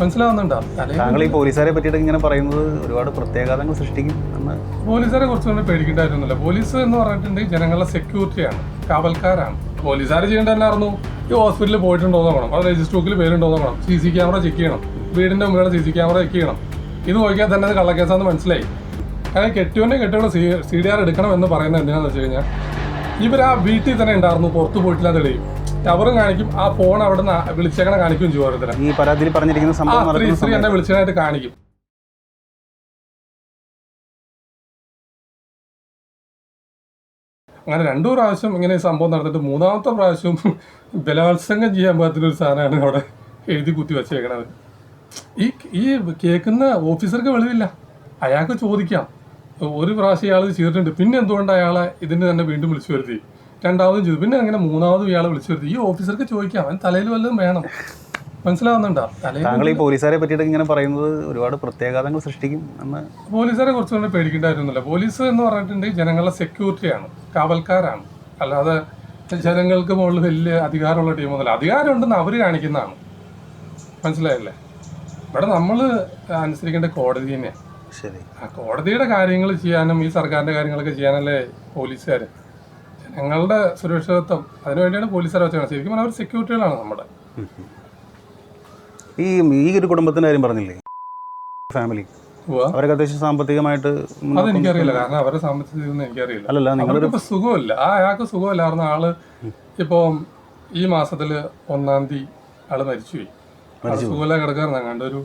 മനസ്സിലാവുന്നുണ്ടോ? താങ്കൾ ഈ പോലീസുകാരെ പറ്റിയിട്ട് ഇങ്ങനെ പറയുന്നത് ഒരുപാട് പ്രത്യാഘാതങ്ങൾ സൃഷ്ടിക്കും എന്ന് പോലീസുകാരെ പേടിക്കേണ്ട കാര്യമൊന്നുമില്ല പോലീസ് എന്ന് പറഞ്ഞിട്ടുണ്ടെങ്കിൽ ജനങ്ങളുടെ സെക്യൂരിറ്റിയാണ് കാവൽക്കാരാണ്. പോലീസുകാർ ചെയ്യേണ്ട തന്നെയായിരുന്നു ഈ ഹോസ്പിറ്റലിൽ പോയിട്ടുണ്ടോ നോക്കണം. അത് രജിസ്റ്റർ ബുക്കിൽ പേരുണ്ടോ നോക്കണം. സി സി ക്യാമറ ചെക്ക് ചെയ്യണം. വീടിന്റെ മുമ്പിലുള്ള സി സി ക്യാമറ ചെക്ക് ചെയ്യണം. ഇത് നോക്കിയാൽ തന്നെ അത് കള്ളക്കേസാന്ന് മനസ്സിലായി. കാരണം കെട്ടിയോനെ കെട്ടിയോടെ സി സി ഡി ആർ എടുക്കണം എന്ന് പറയുന്നത് എന്തിനാന്ന് വെച്ച് കഴിഞ്ഞാൽ ഇവർ ആ വീട്ടിൽ തന്നെ ഉണ്ടായിരുന്നു. പുറത്തു പോയിട്ടില്ല തെളിയും ടവറും കാണിക്കും. ആ ഫോൺ അവിടെ നിന്ന് വിളിച്ചേക്കണ കാണിക്കും ഓരോരുത്തരെ. ഈ പരാതിയിൽ പറഞ്ഞിരിക്കുന്ന സംഭവം സ്ത്രീ എന്നെ വിളിച്ചതായിട്ട് കാണിക്കും. അങ്ങനെ രണ്ടു പ്രാവശ്യം ഇങ്ങനെ സംഭവം നടന്നിട്ട് മൂന്നാമത്തെ പ്രാവശ്യം ബലാത്സംഗം ചെയ്യാൻ പറ്റുന്ന ഒരു സാധനമാണ് അവിടെ എഴുതി കുത്തി വെച്ചേക്കണത്. ഈ ഈ കേൾക്കുന്ന ഓഫീസർക്ക് വെളിവില്ല. അയാൾക്ക് ചോദിക്കാം. ഒരു പ്രാവശ്യം ഇയാൾ ചെയ്തിട്ടുണ്ട്. പിന്നെ എന്തുകൊണ്ട് അയാളെ ഇതിന് തന്നെ വീണ്ടും വിളിച്ചു വരുത്തി? രണ്ടാമതും ചോദിച്ചു പിന്നെ അങ്ങനെ മൂന്നാമതും ഇയാളെ വിളിച്ചു വരുത്തി. ഈ ഓഫീസർക്ക് ചോദിക്കാം. അവൻ തലയിൽ വല്ലതും വേണം. മനസ്സിലാവുന്നുണ്ടോ? താങ്കൾ ഈ പോലീസുകാരെ പറ്റിയിട്ട് ഇങ്ങനെ പറയുന്നത് ഒരുപാട് പ്രത്യാഘാതങ്ങൾ സൃഷ്ടിക്കും എന്ന് പോലീസുകാരെ കുറച്ചുകൊണ്ട് പേടിക്കേണ്ടായിരുന്നില്ല. പോലീസ് എന്ന് പറഞ്ഞിട്ടുണ്ടെങ്കിൽ ജനങ്ങളുടെ സെക്യൂരിറ്റിയാണ് കാവൽക്കാരാണ്. അല്ലാതെ ജനങ്ങൾക്ക് മുകളിൽ വലിയ അധികാരമുള്ള ടീമൊന്നുമില്ല അധികാരമുണ്ടെന്ന് അവർ കാണിക്കുന്നതാണ്. മനസ്സിലായില്ലേ? ഇവിടെ നമ്മൾ അനുസരിക്കേണ്ട കോടതി തന്നെയാണ് ശരി. ആ കോടതിയുടെ കാര്യങ്ങൾ ചെയ്യാനും ഈ സർക്കാരിന്റെ കാര്യങ്ങളൊക്കെ ചെയ്യാനല്ലേ പോലീസുകാർ ജനങ്ങളുടെ സുരക്ഷിതത്വം അതിനുവേണ്ടിയാണ് പോലീസ് വെച്ചത് ശരിക്കും പറഞ്ഞാൽ സെക്യൂരിറ്റികളാണ് നമ്മുടെ. ഈ ഈ ഒരു കുടുംബത്തിന്റെ കാര്യം പറഞ്ഞില്ലേ? ഫാമിലി. അവരൊക്കെ അത്യാവശ്യം സാമ്പത്തികമായിട്ട് അതെനിക്കറിയില്ല. കാരണം അവരുടെ സാമ്പത്തിക എനിക്കറിയില്ല. അല്ലല്ല അവർക്കിപ്പോ സുഖമില്ല. ആ അയാൾക്ക് സുഖമില്ലായിരുന്ന ആൾ ഇപ്പോ ഈ മാസത്തിൽ ഒന്നാം തീയതി ആൾ മരിച്ചുപോയി. സുഖമില്ല കിടക്കാറുണ്ട്. അങ്ങനെ ഒരു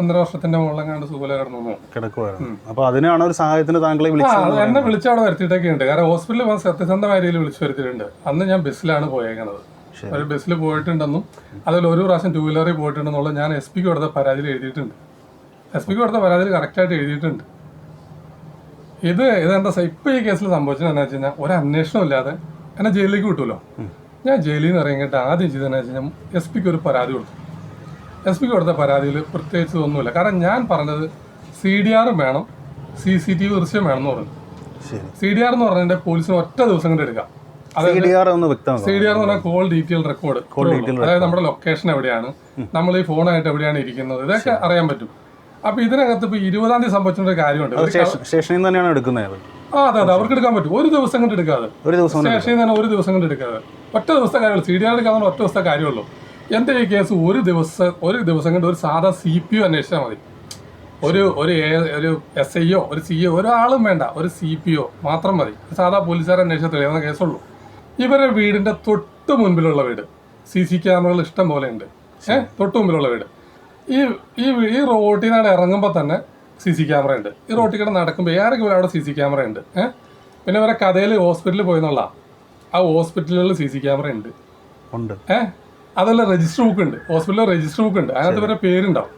ഒന്നര വർഷത്തിന്റെ മുകളിലെങ്ങാണ്ട് സുഖമില്ല കിടന്നു. കിടക്കുമായിരുന്നു അപ്പൊ അതിനാണ് ഒരു സഹായത്തിന് താങ്കളെ വിളിച്ചത് എന്നെ വിളിച്ചാണ് വരുത്തിയിട്ടൊക്കെ ഉണ്ട്. കാരണം ഹോസ്പിറ്റലിൽ വന്ന് സത്യസന്ധമായ രീതിയിൽ വിളിച്ചു വരുത്തിയിട്ടുണ്ട്. അന്ന് ഞാൻ ബസ്സിലാണ് പോയേക്കുന്നത്. ഒരു ബസ്സിൽ പോയിട്ടുണ്ടെന്നും അതിൽ ഒരു പ്രാവശ്യം ടൂ വീലറിൽ പോയിട്ടുണ്ടെന്നുള്ള ഞാൻ എസ് പിക്ക് കൊടുത്ത പരാതിയിൽ എഴുതിയിട്ടുണ്ട്. എസ് പിക്ക് കൊടുത്ത പരാതിയിൽ കറക്റ്റായിട്ട് എഴുതിയിട്ടുണ്ട്. ഇത് ഇതെന്താ ഇപ്പൊ ഈ കേസിൽ സംഭവിച്ചത് എന്താ വെച്ച് കഴിഞ്ഞാൽ ഒരു അന്വേഷണം ഇല്ലാതെ എന്നെ ജയിലിലേക്ക് വിട്ടുമല്ലോ ഞാൻ ജയിലിൽ നിന്ന് ഇറങ്ങിയിട്ട് ആദ്യം ചെയ്തതെന്ന് വെച്ച് കഴിഞ്ഞാൽ എസ് പിക്ക് ഒരു പരാതി കൊടുത്തു. എസ് പിക്ക് കൊടുത്ത പരാതിയിൽ പ്രത്യേകിച്ച് ഒന്നുമില്ല കാരണം ഞാൻ പറഞ്ഞത് സി ഡി ആറും വേണം സി സി ടി വി ദൃശ്യം വേണം എന്ന് പറഞ്ഞു സി ഡി ആർ എന്ന് പറഞ്ഞാൽ പോലീസിന് ഒറ്റ ദിവസം കൊണ്ട് എടുക്കാം. സി ഡി ആർ എന്ന് പറഞ്ഞാൽ കോൾ ഡീറ്റെയിൽ റെക്കോർഡ് അതായത് നമ്മുടെ ലൊക്കേഷൻ എവിടെയാണ് നമ്മൾ ഈ ഫോണായിട്ട് എവിടെയാണ് ഇരിക്കുന്നത് ഇതൊക്കെ അറിയാൻ പറ്റും. അപ്പൊ ഇതിനകത്ത് ഇപ്പൊ ഇരുപതാം തീയതി സംഭവിച്ചൊരു കാര്യമുണ്ട്. സ്റ്റേഷനിൽ തന്നെയാണ് എടുക്കുന്നത് ആ അതെ അതെ അവർക്ക് എടുക്കാൻ പറ്റും. ഒരു ദിവസം കൊണ്ട് എടുക്കാതെ. ഒരു ദിവസം സ്റ്റേഷനിൽ തന്നെ ഒരു ദിവസം കൊണ്ട് എടുക്കാതെ. ഒറ്റ ദിവസത്തെ കാര്യമുള്ളൂ. സി ഡി ആർ എടുക്കാൻ ഒറ്റ ദിവസത്തെ കാര്യമുള്ളൂ. എന്റെ ഈ കേസ് ഒരു ദിവസം ഒരു ദിവസം കൊണ്ട് ഒരു സാധാ സി പി ഒ അന്വേഷിച്ചാൽ മതി. ഒരു ഒരു ഒരു എസ് ഐയോ ഒരു സി ഒ ഒരാളും വേണ്ട ഒരു സി പി ഒ മാത്രം മതി. സാധാ പോലീസുകാരെ അന്വേഷിച്ചാൽ തെളിയുന്ന കേസുള്ളൂ. ഇവരുടെ വീടിന്റെ തൊട്ട് മുൻപിലുള്ള വീട് സി സി ക്യാമറകൾ ഇഷ്ടം പോലെ ഉണ്ട്. ഏഹ് തൊട്ട് മുമ്പിലുള്ള വീട്. ഈ ഈ ഈ റോട്ടിൽ ഇറങ്ങുമ്പോൾ തന്നെ സി സി ക്യാമറ ഉണ്ട്. ഈ റോട്ടിൽ കൂടെ നടക്കുമ്പോൾ ഏറെ അവിടെ സി സി ക്യാമറ ഉണ്ട്. ഏഹ് പിന്നെ ഇവരെ കഥയിൽ ഹോസ്പിറ്റലിൽ പോയെന്നുള്ള ആ ഹോസ്പിറ്റലുകളിൽ സി സി ക്യാമറ ഉണ്ട്. ഉണ്ട്. ഏഹ് അതല്ല രജിസ്റ്റർ ബുക്ക് ഉണ്ട്. ഹോസ്പിറ്റലിൽ രജിസ്റ്റർ ബുക്ക് ഉണ്ട്. അതിനകത്ത് ഇവരെ പേരുണ്ടാവും.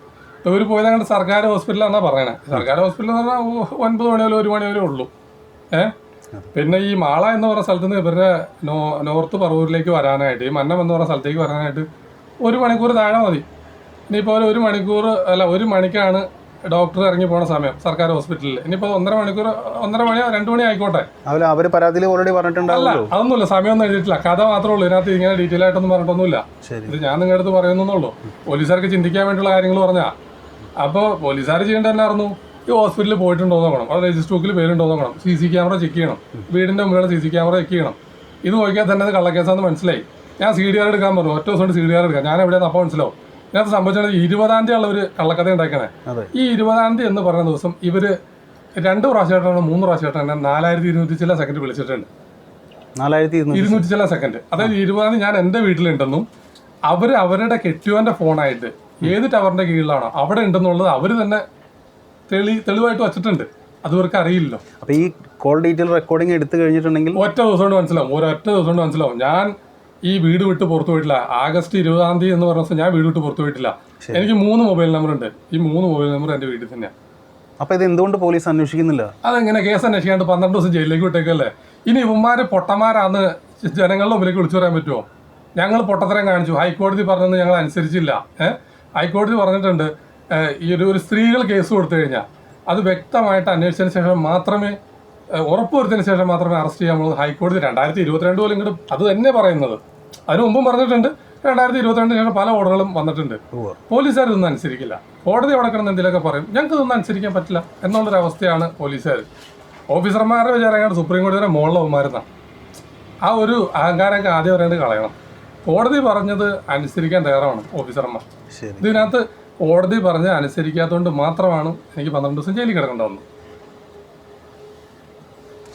ഇവർ പോയത് അങ്ങോട്ട് സർക്കാർ ഹോസ്പിറ്റലാണ് പറയണേ. സർക്കാർ ഹോസ്പിറ്റൽ എന്ന് പറഞ്ഞാൽ ഒൻപത് മണി വരെ ഒരു മണി വരെ ഉള്ളൂ. ഏഹ് പിന്നെ ഈ മാള എന്ന് പറഞ്ഞ സ്ഥലത്ത് നിന്ന് ഇവരുടെ നോ നോർത്ത് പറവൂരിലേക്ക് വരാനായിട്ട് ഈ മന്നം എന്ന് പറഞ്ഞ സ്ഥലത്തേക്ക് വരാനായിട്ട് ഒരു മണിക്കൂർ താഴെ മതി. ഇനിയിപ്പോൾ ഒരു മണിക്കൂർ അല്ല ഒരു മണിക്കാണ് ഡോക്ടർ ഇറങ്ങി പോണ സമയം സർക്കാർ ഹോസ്പിറ്റലിൽ ഇനിയിപ്പോ ഒന്നര മണിക്കൂർ ഒന്നര മണിയോ രണ്ടു മണി ആയിക്കോട്ടെ. അവർ പരാതിയിൽ ഓൾറെഡി പറഞ്ഞിട്ടുണ്ടല്ല അതൊന്നുമില്ല. സമയമൊന്നും എഴുതിയിട്ടില്ല. കഥ മാത്രമേ ഉള്ളൂ. ഇതിനകത്ത് ഇങ്ങനെ ഡീറ്റെയിൽ ആയിട്ടൊന്നും പറഞ്ഞിട്ടൊന്നുമില്ല. ഇത് ഞാൻ നിങ്ങളുടെ അടുത്ത് പറയുന്നുള്ളൂ പോലീസുകാർക്ക് ചിന്തിക്കാൻ വേണ്ടിയുള്ള കാര്യങ്ങൾ പറഞ്ഞാ. അപ്പോൾ പോലീസുകാർ ചെയ്യേണ്ട എന്നായിരുന്നു? ഈ ഹോസ്പിറ്റലിൽ പോയിട്ടുണ്ടോ നോക്കണം അത് രജിസ്റ്റർ ബുക്കിൽ പേരുണ്ടോ നോക്കണം സി സി ക്യാമറ ചെക്ക് ചെയ്യണം. വീടിന്റെ മുമ്പിലുള്ള സി സി ക്യാമറ ചെക്ക് ചെയ്യണം. ഇത് നോക്കിയാൽ തന്നെ അത് കള്ളക്കേസാന്ന് മനസ്സിലായി. ഞാൻ സി ഡി ആർ എടുക്കാൻ പറഞ്ഞു. ഒറ്റ ദിവസം സി ഡി ആർ എടുക്കാം. ഞാൻ എവിടെയാണെന്ന് അപ്പോൾ മനസ്സിലാവും. ഇതിനകത്ത് സംഭവിച്ചത് ഇരുപതാം തീയതി ഉള്ള ഒരു കള്ളക്കഥ ഉണ്ടാക്കണേ. ഈ ഇരുപതാം തീയതി എന്ന് പറയുന്ന ദിവസം ഇവർ രണ്ട് പ്രാവശ്യമായിട്ടാണ് മൂന്ന് പ്രാവശ്യമായിട്ടാണ് നാലായിരത്തി ഇരുന്നൂറ്റി ചില സെക്കൻഡ് വിളിച്ചിട്ടുണ്ട്. നാലായിരത്തി ഇരുന്നൂറ്റി ഇരുന്നൂറ്റി ചില സെക്കൻഡ് അതായത് ഇരുപതാം തീയതി ഞാൻ എന്റെ വീട്ടിലുണ്ടെന്നും അവർ അവരുടെ കെറ്റുവാന്റെ ഫോണായിട്ട് ഏത് ടവറിന്റെ കീഴിലാണോ അവിടെ ഉണ്ടെന്നുള്ളത് അവർ തന്നെ തെളി തെളിവായിട്ട് വച്ചിട്ടുണ്ട്. അത് ഇവർക്ക് അറിയില്ലല്ലോ. അപ്പൊ ഈ കോൾ ഡീറ്റെയിൽ റെക്കോർഡിംഗ് എടുത്തു കഴിഞ്ഞിട്ടുണ്ടെങ്കിൽ ഒറ്റ ദിവസം കൊണ്ട് മനസ്സിലാവും. ഒരൊറ്റ ദിവസം കൊണ്ട് മനസ്സിലാവും. ഞാൻ ഈ വീട് വിട്ട് പുറത്തു പോയിട്ടില്ല. ആഗസ്റ്റ് ഇരുപതാം തീയതി എന്ന് പറഞ്ഞ ദിവസം ഞാൻ വീട് വിട്ട് പുറത്തു പോയിട്ടില്ല. എനിക്ക് മൂന്ന് മൊബൈൽ നമ്പർ ഉണ്ട്. ഈ മൂന്ന് മൊബൈൽ നമ്പർ എന്റെ വീട്ടിൽ തന്നെയാണ് അപ്പൊ ഇത് എന്തുകൊണ്ട് പോലീസ് അന്വേഷിക്കുന്നില്ല? അതെങ്ങനെ കേസ് അന്വേഷിക്കാണ്ട് പന്ത്രണ്ട് ദിവസം ജയിലിലേക്ക് വിട്ടേക്കല്ലേ? ഇനി ഇവന്മാര് പൊട്ടന്മാരാന്ന് ജനങ്ങളുടെ മുമ്പിലേക്ക് വിളിച്ചു പറയാൻ പറ്റുമോ? ഞങ്ങൾ പൊട്ടത്തരം കാണിച്ചു. ഹൈക്കോടതി പറഞ്ഞത് ഞങ്ങൾ അനുസരിച്ചില്ല. ഏഹ് ഹൈക്കോടതി പറഞ്ഞിട്ടുണ്ട് ഈ ഒരു ഒരു സ്ത്രീകൾ കേസ് കൊടുത്തു കഴിഞ്ഞാൽ അത് വ്യക്തമായിട്ട് അന്വേഷിച്ചതിന് ശേഷം മാത്രമേ ഏഹ് ഉറപ്പുവരുത്തിയതിന് ശേഷം മാത്രമേ അറസ്റ്റ് ചെയ്യാമുള്ളൂ ഹൈക്കോടതി രണ്ടായിരത്തി ഇരുപത്തിരണ്ട് പോലും ഇങ്ങോട്ട് അത് തന്നെ പറയുന്നത്. അതിന് മുമ്പും പറഞ്ഞിട്ടുണ്ട്. രണ്ടായിരത്തി ഇരുപത്തിരണ്ടിന് ശേഷം പല ഓർഡറുകളും വന്നിട്ടുണ്ട്. പോലീസുകാർ ഇതൊന്നും അനുസരിക്കില്ല. കോടതി അവിടെ കിടന്ന് എന്തെങ്കിലുമൊക്കെ പറയും. ഞങ്ങൾക്ക് ഇതൊന്നും അനുസരിക്കാൻ പറ്റില്ല എന്നുള്ളൊരു അവസ്ഥയാണ് പോലീസുകാർ. ഓഫീസർമാരുടെ വിചാരം കോടതി സുപ്രീം കോടതിയുടെ മുകളിലവന്മാരുന്നാണ് ആ ഒരു അഹങ്കാരമൊക്കെ ആദ്യം പറയേണ്ടത് കളയണം. കോടതി പറഞ്ഞത് അനുസരിക്കാൻ തയ്യാറാണ് ഓഫീസർമാർ. ഇതിനകത്ത് കോടതി പറഞ്ഞ് അനുസരിക്കാത്തതുകൊണ്ട് മാത്രമാണ് എനിക്ക് പന്ത്രണ്ട് ദിവസം ജയിലിൽ കിടക്കേണ്ടി വന്നത്.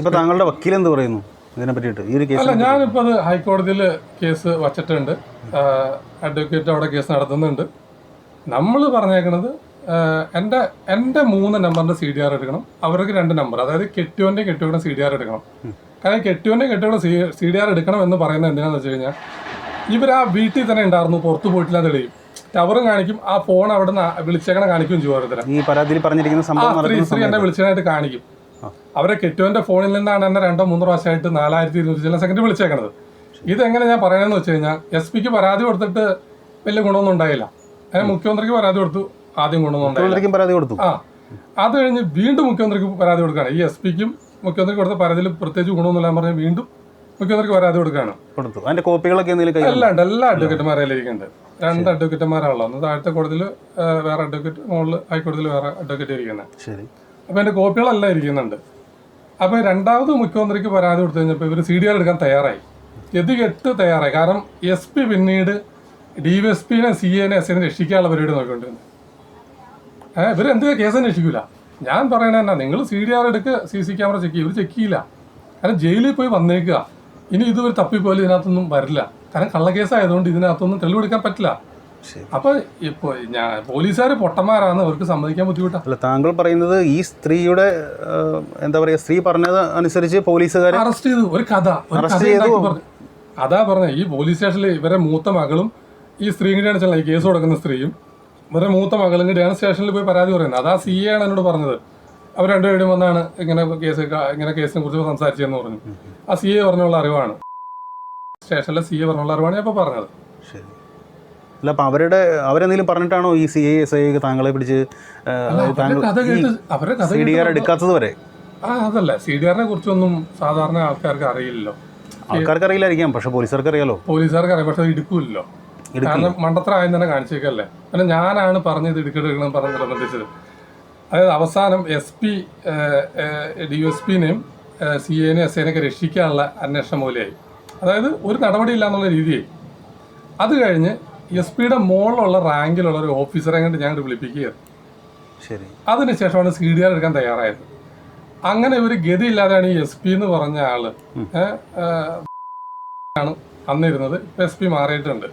ഇപ്പൊ താങ്കളുടെ വക്കീൽ എന്ത് പറയുന്നു ഇതിനെ പറ്റിയിട്ട്? ഈ ഒരു കേസ് അല്ല ഞാനിപ്പോൾ അത് ഹൈക്കോടതിയിൽ കേസ് വച്ചിട്ടുണ്ട്. അഡ്വക്കേറ്റ് അവിടെ കേസ് നടത്തുന്നുണ്ട്. നമ്മൾ പറഞ്ഞേക്കണത് ആഹ് എന്റെ എന്റെ മൂന്ന് നമ്പറിന്റെ സി ഡി ആർ എടുക്കണം. അവർക്ക് രണ്ട് നമ്പർ. അതായത് കെട്ടിയോന്റെ കെട്ടിയോടെ സി ഡി ആർ എടുക്കണം. കാരണം കെട്ടിയോന്റെ കെട്ടിയോടെ സി സി ഡി ആർ എടുക്കണം എന്ന് പറയുന്നത് എന്തിനാന്ന് വെച്ച് കഴിഞ്ഞാൽ ഇവർ ആ വീട്ടിൽ തന്നെ ഉണ്ടായിരുന്നു പുറത്തു പോയിട്ടില്ല തെളിയും. ടവറും കാണിക്കും ആ ഫോൺ അവിടെ നിന്ന് വിളിച്ചേക്കണ കാണിക്കും ചോദിച്ചു ഈ പരാതിയിൽ പറഞ്ഞിരിക്കുന്ന സംഭവം സ്ത്രീ എന്നെ വിളിച്ചതായിട്ട് കാണിക്കും. അവരെ കെറ്റോന്റെ ഫോണിൽ നിന്നാണ് എന്നെ രണ്ടോ മൂന്നോ പ്രാവശ്യമായിട്ട് നാലായിരത്തി ഇരുന്നൂറ്റി ചില സെക്കൻഡ് വിളിച്ചേക്കണത്. ഇതെങ്ങനെ ഞാൻ പറയണമെന്ന് വെച്ച് കഴിഞ്ഞാൽ എസ് പിക്ക് പരാതി കൊടുത്തിട്ട് വലിയ ഗുണമൊന്നും ഉണ്ടായില്ല. മുഖ്യമന്ത്രിക്ക് പരാതി കൊടുത്തു ആദ്യം ഗുണമൊന്നും പരാതി കൊടുത്തു? ആ അത് കഴിഞ്ഞ് വീണ്ടും മുഖ്യമന്ത്രിക്ക് പരാതി കൊടുക്കുകയാണ്. ഈ എസ് പിക്കും മുഖ്യമന്ത്രിക്ക് കൊടുത്ത പരാതിയിൽ പ്രത്യേകിച്ച് ഗുണമൊന്നുമില്ല പറഞ്ഞ് വീണ്ടും മുഖ്യമന്ത്രിക്ക് പരാതി കൊടുക്കുകയാണ്. കൊടുത്തു. അതിന്റെ കോപ്പികളൊക്കെ എല്ലാ ഉണ്ട് എല്ലാ അഡ്വക്കേറ്റുമാരെല്ലാം ഇരിക്കുന്നുണ്ട് രണ്ട് അഡ്വക്കേറ്റുമാരാണല്ലോ ഒന്ന് താഴത്തെ കോടതിയിൽ വേറെ അഡ്വക്കേറ്റ് മുകളിൽ ഹൈക്കോടതിയിൽ വേറെ അഡ്വക്കേറ്റ് ഇരിക്കുന്നത് ശരി. അപ്പോൾ എന്റെ കോപ്പികളെല്ലാം ഇരിക്കുന്നുണ്ട്. അപ്പോൾ രണ്ടാമത് മുഖ്യമന്ത്രിക്ക് പരാതി കൊടുത്തു കഴിഞ്ഞപ്പോൾ ഇവർ സി ഡി ആർ എടുക്കാൻ തയ്യാറായി. ഗതികെട്ട് തയ്യാറായി. കാരണം എസ് പി പിന്നീട് ഡി വി എസ് പിനെ സി എനെ എസ് എനെ രക്ഷിക്കാനുള്ള പരിപാടി നോക്കിക്കൊണ്ടിരുന്നത് ഏഹ് ഇവർ എന്ത് കേസ് അന്വേഷിക്കൂല? ഞാൻ പറയണ എന്നാ നിങ്ങൾ സി ഡി ആർ എടുക്കുക സി സി ക്യാമറ ചെക്ക് ചെയ്യും. ഇവർ ചെക്ക് ചെയ്യില്ല. കാരണം ജയിലിൽ പോയി വന്നേക്കുക. ഇനി ഇതുവരെ തപ്പിപ്പോലെ ഇതിനകത്തൊന്നും വരില്ല. കാരണം കള്ളക്കേസായതുകൊണ്ട് ഇതിനകത്തൊന്നും തെളിവെടുക്കാൻ പറ്റില്ല. ശരി. ഇപ്പൊ ഞാൻ പോലീസുകാർ പൊട്ടന്മാരാന്ന് അവർക്ക് സമ്മതിക്കാൻ ബുദ്ധിമുട്ടാണ് അല്ല താങ്കൾ പറയുന്നത് ഈ സ്ത്രീയുടെ എന്താ പറയാ സ്ത്രീ പറഞ്ഞത് അനുസരിച്ച് പോലീസുകാർ അറസ്റ്റ് ചെയ്തു. ഒരു കഥ ചെയ്തു. അതാ പറഞ്ഞ ഈ പോലീസ് സ്റ്റേഷനിൽ ഇവരെ മൂത്ത മകളും ഈ സ്ത്രീ കൂടിയാണ് ഈ കേസ് കൊടുക്കുന്ന സ്ത്രീയും. ഇവരെ മൂത്ത മകളും കൂടിയാണ് സ്റ്റേഷനിൽ പോയി പരാതി പറയുന്നത്. അതാ സി എ ആണ് എന്നോട് പറഞ്ഞത്. അവർ രണ്ടുപേരും വന്നാണ് ഇങ്ങനെ കേസ് ഇങ്ങനെ കേസിനെ കുറിച്ച് സംസാരിച്ചതെന്ന് പറഞ്ഞു. ആ സി എ പറഞ്ഞുള്ള അറിവാണ്. സ്റ്റേഷനിലെ സി എ പറഞ്ഞുള്ള അറിവാണ് ഞാൻ ഇപ്പോൾ പറഞ്ഞത്. ശരി. അല്ല അപ്പൊ അവരുടെ അവരെന്തെങ്കിലും പറഞ്ഞിട്ടാണോ ഈ സി ഐ എസ് ഐ താങ്കളെ പിടിച്ച് സി ഡി ആർ എടുക്കാത്തത് വരെ? ആ അതല്ല. സി ഡി ആറിനെ കുറിച്ചൊന്നും സാധാരണ ആൾക്കാർക്ക് അറിയില്ലല്ലോ. ആൾക്കാർക്ക് അറിയില്ലായിരിക്കാം പക്ഷെ പോലീസുകാർക്ക് അറിയാലോ? പോലീസുകാർക്ക് അറിയാം പക്ഷെ എടുക്കില്ലല്ലോ എടുക്കൂലല്ലോ കാരണം മണ്ടത്തരായം തന്നെ കാണിച്ചേക്കല്ലേ. പിന്നെ ഞാനാണ് പറഞ്ഞത് എടുക്കെടുക്കണം പറഞ്ഞ് നിർബന്ധിച്ചത് അതായത് അവസാനം എസ് പി ഡി എസ് പിനെയും സി എനെയും എസ് എനെയൊക്കെ രക്ഷിക്കാനുള്ള അന്വേഷണം മൂലയായി അതായത് ഒരു നടപടിയില്ല എന്നുള്ള രീതിയായി. അത് കഴിഞ്ഞ് എസ് പിയുടെ മുകളിലുള്ള റാങ്കിലുള്ള ഒരു ഓഫീസറെ കണ്ട് ഞാൻ വിളിപ്പിക്കുകയത് ശരി. അതിനുശേഷമാണ് സി ഡി ആർ എടുക്കാൻ തയ്യാറായത്. അങ്ങനെ ഒരു ഗതിയില്ലാതെയാണ് ഈ എസ് പി എന്ന് പറഞ്ഞ ആൾ ആണ് അന്നിരുന്നത്. ഇപ്പൊ എസ് പി മാറിയിട്ടുണ്ട്.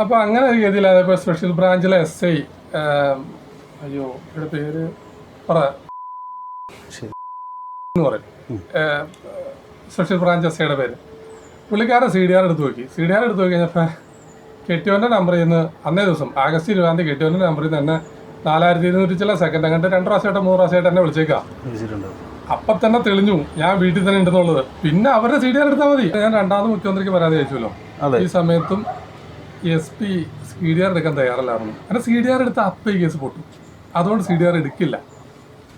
അപ്പൊ അങ്ങനെ ഒരു ഗതിയില്ലാതെ ഇപ്പൊ സ്പെഷ്യൽ ബ്രാഞ്ചിലെ എസ് ഐ അയ്യോ ഇവിടെ പേര് പറ. എന്ന് പറയും. സ്പെഷ്യൽ ബ്രാഞ്ച് എസ് ഐയുടെ പേര്. പുള്ളിക്കാരൻ സി ഡി ആർ എടുത്ത് നോക്കി. സി ഡി ആർ എടുത്ത് നോക്കി കഴിഞ്ഞപ്പോൾ കെട്ടിയോന്റെ നമ്പറിൽ നിന്ന് അന്നേ ദിവസം ആഗസ്റ്റ് ഇരുപതാം തീയതി കെട്ടിയോന്റെ നമ്പറിൽ നിന്ന് തന്നെ നാലായിരത്തി ഇരുന്നൂറ്റി ചില സെക്കൻഡ് അങ്ങോട്ട് രണ്ട് പ്രാവശ്യമായിട്ട് മൂന്ന് പ്രാവശ്യമായിട്ട് എന്നെ വിളിച്ചേക്കാം. അപ്പൊ അപ്പം തന്നെ തെളിഞ്ഞു ഞാൻ വീട്ടിൽ തന്നെ ഉണ്ടെന്നുള്ളത്. പിന്നെ അവരുടെ സി ഡി എടുത്താൽ മതി. ഞാൻ രണ്ടാമത് മുഖ്യമന്ത്രിക്ക് പരാതി അയച്ചല്ലോ ഈ സമയത്തും S P C D R എടുക്കാൻ തയ്യാറല്ലായിരുന്നു. അങ്ങനെ സി ഡി ആർ എടുത്ത അപ്പം ഈ കേസ് പൊട്ടും. അതുകൊണ്ട് സി ഡി ആർ എടുക്കില്ല.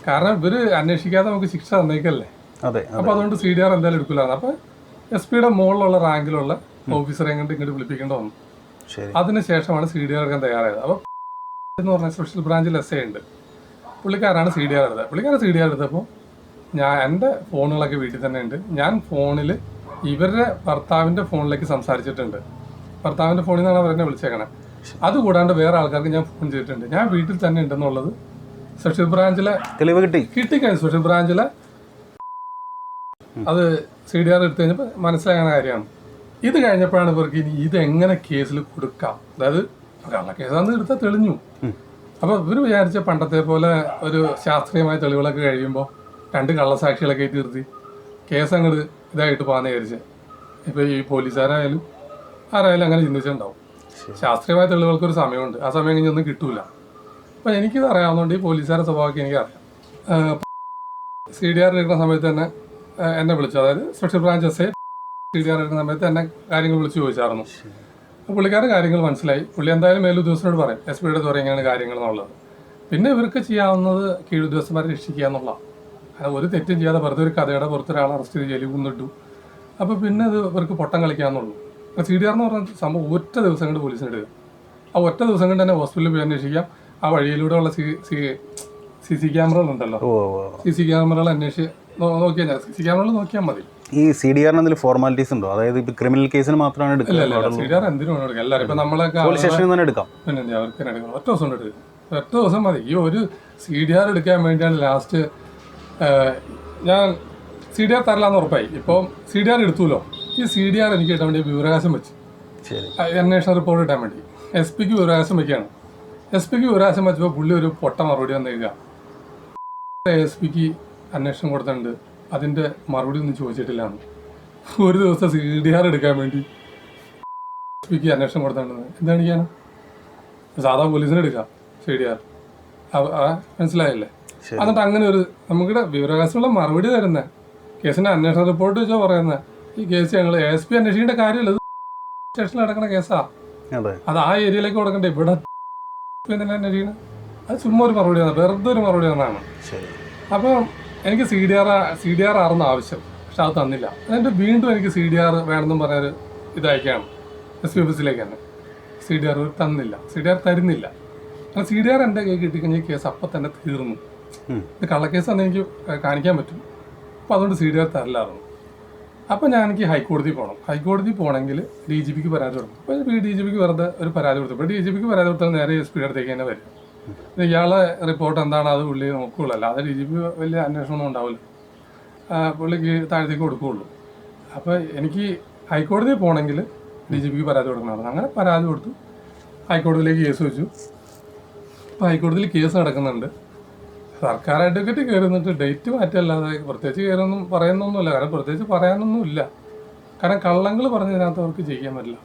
കാരണം ഇവർ അന്വേഷിക്കാതെ നമുക്ക് ശിക്ഷ തന്നേക്കല്ലേ? അതെ അപ്പോൾ അതുകൊണ്ട് സി ഡി ആർ എന്തായാലും എടുക്കില്ല അപ്പൊ എസ് പിയുടെ മുകളിലുള്ള റാങ്കിലുള്ള ഓഫീസറെ കണ്ട് ഇങ്ങോട്ട് വിളിപ്പിക്കേണ്ട വന്നു. അതിനുശേഷമാണ് സി ഡി ആർ എടുക്കാൻ തയ്യാറായത്. അപ്പോൾ എന്ന് പറഞ്ഞ സ്പെഷ്യൽ ബ്രാഞ്ചിൽ എസ് ഐ ഉണ്ട്. പുള്ളിക്കാരാണ് സി ഡി ആർ എടുത്തത്. പുള്ളിക്കാരൻ സി ഡി ആർ എടുത്തപ്പോൾ ഞാൻ എന്റെ ഫോണുകളൊക്കെ വീട്ടിൽ തന്നെ ഉണ്ട്. ഞാൻ ഫോണിൽ ഇവരുടെ ഭർത്താവിന്റെ ഫോണിലേക്ക് സംസാരിച്ചിട്ടുണ്ട്. ഭർത്താവിന്റെ ഫോണിൽ നിന്നാണ് അവരെന്നെ വിളിച്ചേക്കണേ. അതുകൂടാണ്ട് വേറെ ആൾക്കാർക്ക് ഞാൻ ഫോൺ ചെയ്തിട്ടുണ്ട്. ഞാൻ വീട്ടിൽ തന്നെ ഉണ്ടെന്നുള്ളത് സ്പെഷ്യൽ ബ്രാഞ്ചിലെ തെളിവ് കിട്ടി. കിട്ടിക്കഴിഞ്ഞു. സ്പെഷ്യൽ ബ്രാഞ്ചിലെ അത് സി ഡി ആർ എടുത്തു കഴിഞ്ഞപ്പോൾ മനസ്സിലാകുന്ന കാര്യമാണ്. ഇത് കഴിഞ്ഞപ്പോഴാണ് ഇവർക്ക് ഇനി ഇത് എങ്ങനെ കേസിൽ കൊടുക്കാം? അതായത് കള്ള കേസാന്ന് എടുത്താൽ തെളിഞ്ഞു. അപ്പൊ ഇവർ വിചാരിച്ച പണ്ടത്തെ പോലെ ഒരു ശാസ്ത്രീയമായ തെളിവുകളൊക്കെ കഴിയുമ്പോൾ രണ്ട് കള്ളസാക്ഷികളൊക്കെ ആയിട്ട് നിർത്തി കേസ് അങ്ങോട്ട് ഇതായിട്ട് പോകാന്ന് വിചാരിച്ച്. ഇപ്പൊ ഈ പോലീസുകാരായാലും ആരായാലും അങ്ങനെ ചിന്തിച്ചിട്ടുണ്ടാവും. ശാസ്ത്രീയമായ തെളിവുകൾക്ക് ഒരു സമയമുണ്ട്. ആ സമയം കഴിഞ്ഞൊന്നും കിട്ടൂല. അപ്പൊ എനിക്കിത് അറിയാവുന്നതുകൊണ്ട് ഈ പോലീസുകാരുടെ സ്വഭാവമൊക്കെ എനിക്കറിയാം. സി ഡി ആർ എടുക്കുന്ന സമയത്ത് തന്നെ എന്നെ വിളിച്ചു. അതായത് സ്പെഷ്യൽ ബ്രാഞ്ച് എസ് ഐ എടുക്കുന്ന സമയത്ത് എന്നെ കാര്യങ്ങൾ വിളിച്ചു ചോദിച്ചായിരുന്നു. അപ്പോൾ പുള്ളിക്കാരൻ കാര്യങ്ങൾ മനസ്സിലായി. പുള്ളി എന്തായാലും മേലുദ്യോഗസ്ഥനോട് പറയും എസ് പിയുടെ തുറ എങ്ങനെയാണ് കാര്യങ്ങൾ എന്നുള്ളത്. പിന്നെ ഇവർക്ക് ചെയ്യാവുന്നത് കീഴുദ്യോഗസ്ഥന്മാരെ രക്ഷിക്കുക എന്നുള്ള അത് ഒരു തെറ്റും ചെയ്യാതെ വെറുതെ ഒരു കഥയുടെ പുറത്ത് ഒരാളെ അറസ്റ്റ് ചെയ്ത് ജയിലിൽ കൊന്നിട്ടു. അപ്പോൾ പിന്നെ ഇത് ഇവർക്ക് പൊട്ടം കളിക്കാന്നുള്ളൂ. സി ഡി ആർ എന്ന് പറഞ്ഞ സംഭവം ഒറ്റ ദിവസം കൊണ്ട് പോലീസിന് എടുക്കുക ആ ഒറ്റ ദിവസം കൊണ്ട് തന്നെ ഹോസ്പിറ്റലിൽ പോയി അന്വേഷിക്കാം. ആ വഴിയിലൂടെ ഉള്ള സി സി സി സി ക്യാമറകളുണ്ടല്ലോ. സി സി ക്യാമറകൾ അന്വേഷിച്ച് നോക്കിയാൽ സി സി ക്യാമറകൾ നോക്കിയാൽ മതി. ഈ സി ഡി ആറിന് എന്തെങ്കിലും ഫോർമാലിറ്റീസ് ഉണ്ടോ? അതായത് ഇപ്പൊ ക്രിമിനൽ കേസിന് മാത്രമാണ് പോലീസ് സ്റ്റേഷനിൽ തന്നെ എടുക്കാം. ഒറ്റ ദിവസം ഒറ്റ ദിവസം മതി. ഈ ഒരു സി ഡി ആർ എടുക്കാൻ വേണ്ടിയാണ് ലാസ്റ്റ് ഞാൻ സി ഡി ആർ തരലാന്ന് ഉറപ്പായി. ഇപ്പം സി ഡി ആർ എടുത്തുല്ലോ ഈ സി ഡി ആർ എനിക്ക് കിട്ടാൻ വേണ്ടി വിവരാവകാശം വെച്ച്. അന്വേഷണ റിപ്പോർട്ട് ഇടാൻ വേണ്ടി. എസ് പിക്ക് വിവരാവകാശം വെക്കുകയാണ് എസ് പിക്ക് വിവരാവകാശം വെച്ചപ്പോൾ പുള്ളി ഒരു പൊട്ട മറുപടി വന്നേക്കുക എസ് പിക്ക് അന്വേഷണം കൊടുത്തിട്ടുണ്ട്. അതിന്റെ മറുപടി ഒന്നും ചോദിച്ചിട്ടില്ല. ഒരു ദിവസം സി ഡി ആർ എടുക്കാൻ വേണ്ടി എസ് പിക്ക് അന്വേഷണം കൊടുത്താണ് എന്താണ് ചെയ്യാൻ? സാധാ പോലീസിനെ എടുക്കാം സി ഡി ആർ മനസ്സിലായല്ലേ. എന്നിട്ട് അങ്ങനെ ഒരു നമുക്കിടെ വിവരാവകാശമുള്ള മറുപടി തരുന്നത് കേസിന്റെ അന്വേഷണ റിപ്പോർട്ട് വെച്ചാൽ പറയുന്നത് ഈ കേസ് ഞങ്ങൾ എസ് പി അന്വേഷിക്കേണ്ട കാര്യമില്ല. ഇത് സ്റ്റേഷനിൽ നടക്കുന്ന കേസാ. അതെ. ആ ഏരിയയിലേക്ക് കൊടുക്കണ്ടേ? ഇവിടെ അന്വേഷിക്കണം അത് ചുമ്മാ ഒരു മറുപടി തന്നെ വെറുതെ ഒരു മറുപടി വന്നാണ് അപ്പം എനിക്ക് C D R C D R ആർന്ന് ആവശ്യം പക്ഷെ അത് തന്നില്ല. എന്നിട്ട് വീണ്ടും എനിക്ക് സി ഡി ആർ വേണമെന്നും പറഞ്ഞൊരു ഇതായിക്കാണ്. എസ് പി ഓഫീസിലേക്ക് തന്നെ സി ഡി ആർ തന്നില്ല. സി ഡി ആർ തരുന്നില്ല. അങ്ങനെ സി ഡി ആർ എന്റെ കൈ കിട്ടിക്കഴിഞ്ഞാൽ കേസ് അപ്പം തന്നെ തീർന്നു. ഇത് കള്ളക്കേസ് തന്നെ എനിക്ക് കാണിക്കാൻ പറ്റും. അപ്പം അതുകൊണ്ട് സി ഡി ആർ തരില്ലായിരുന്നു. അപ്പം ഞാൻ എനിക്ക് ഹൈക്കോടതി പോകണം ഹൈക്കോടതി പോകണമെങ്കിൽ ഡി ജി പിക്ക് പരാതി കൊടുക്കും. അപ്പോൾ ഡി ജി പിക്ക് വെറുതെ ഒരു പരാതി കൊടുത്തു. അപ്പോൾ ഡി ജി പിക്ക് പരാതി കൊടുത്താൽ നേരെ എസ് പിയുടെ അടുത്തേക്ക് തന്നെ വരും. ഇയാളെ റിപ്പോർട്ട് എന്താണ്? അത് പുള്ളി നോക്കുകയുള്ളൂ. അല്ലാതെ ഡി ജി പി വലിയ അന്വേഷണമൊന്നും ഉണ്ടാവില്ല. പുള്ളിക്ക് താഴത്തേക്ക് കൊടുക്കുകയുള്ളൂ. അപ്പോൾ എനിക്ക് ഹൈക്കോടതി പോകണമെങ്കിൽ ഡി ജി പിക്ക് പരാതി കൊടുക്കണമായിരുന്നു അങ്ങനെ പരാതി കൊടുത്തു. ഹൈക്കോടതിയിലേക്ക് കേസ് വെച്ചു. അപ്പോൾ ഹൈക്കോടതിയിൽ കേസ് നടക്കുന്നുണ്ട്. സർക്കാർ അഡ്വക്കേറ്റ് കയറുന്നിട്ട് ഡേറ്റ് മാറ്റല്ലാതെ പ്രത്യേകിച്ച് കയറൊന്നും പറയുന്നൊന്നുമില്ല. കാരണം പ്രത്യേകിച്ച് പറയാനൊന്നുമില്ല. കാരണം കള്ളങ്ങൾ പറഞ്ഞതിനകത്ത് അവർക്ക് ചെയ്യാൻ പറ്റില്ല.